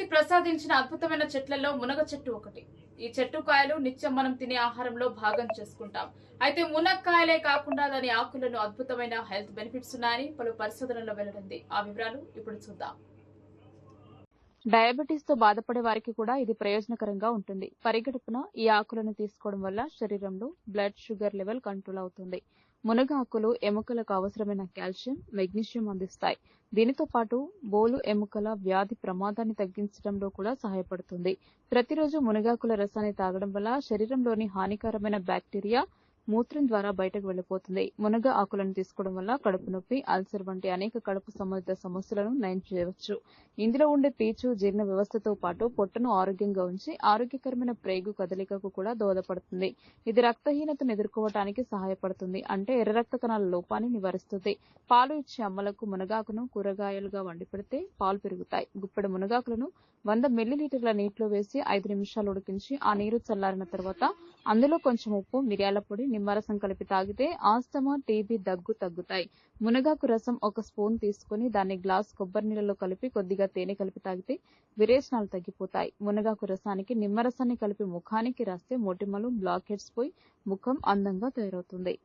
ప్రకృతి ప్రసాదించిన అద్భుతమైన చెట్లలో మునగ చెట్టు ఒకటి. ఈ చెట్టు కాయలు నిత్యం మనం తినే ఆహారంలో భాగం చేసుకుంటాం. అయితే మునక్కాయలే కాకుండా దాని ఆకులను అద్భుతమైన హెల్త్ బెనిఫిట్స్ ఉన్నాయని పలు పరిశోధనల్లో వెల్లడింది. ఆ వివరాలు ఇప్పుడు చూద్దాం. డయాబెటీస్తో బాధపడే వారికి కూడా ఇది ప్రయోజనకరంగా ఉంటుంది. పరిగడుపున ఈ ఆకులను తీసుకోవడం వల్ల శరీరంలో బ్లడ్ షుగర్ లెవెల్ కంట్రోల్ అవుతుంది. మునగ ఆకులు ఎముకలకు అవసరమైన కాల్షియం మెగ్నీషియం అందిస్తాయి. దీనితో పాటు బోలు ఎముకల వ్యాధి ప్రమాదాన్ని తగ్గించడంలో కూడా సహాయపడుతుంది. ప్రతిరోజు మునగాకుల రసాన్ని తాగడం వల్ల శరీరంలోని హానికరమైన బ్యాక్టీరియా మూత్రం ద్వారా బయటకు వెళ్ళిపోతుంది మునగ ఆకులను తీసుకోవడం వల్ల కడుపు నొప్పి అల్సర్ వంటి అనేక కడుపు సంబంధిత సమస్యలను నయం చేయవచ్చు. ఇందులో ఉండే పీచు జీర్ణ వ్యవస్థతో పాటు పొట్టను ఆరోగ్యంగా ఉంచి ఆరోగ్యకరమైన ప్రేగు కదలికకు కూడా దోహదపడుతుంది. ఇది రక్తహీనతను ఎదుర్కోవటానికి సహాయపడుతుంది. అంటే ఎర్ర రక్త కణాల లోపాన్ని నివారిస్తుంది. పాలు ఇచ్చే అమ్మలకు మునగాకును కూరగాయలుగా వండి పెడితే పాలు పెరుగుతాయి. గుప్పెడు మునగాకులను వంద మిల్లీలీటర్ల నీటిలో వేసి ఐదు నిమిషాలు ఉడికించి ఆ నీరు చల్లారిన తర్వాత అందులో కొంచెం ఉప్పు మిరియాల పొడి నిమ్మరసం కలిపి తాగితే ఆస్తమా టీబీ దగ్గు తగ్గుతాయి. మునగాకు రసం ఒక స్పూన్ తీసుకుని దాన్ని గ్లాస్ కొబ్బరి నీళ్ళలో కలిపి కొద్దిగా తేనె కలిపి తాగితే విరేచనాలు తగ్గిపోతాయి. మునగాకు రసానికి నిమ్మరసాన్ని కలిపి ముఖానికి రాస్తే మొటిమలు బ్లాక్ హెడ్స్ పోయి ముఖం అందంగా తయారవుతుంది.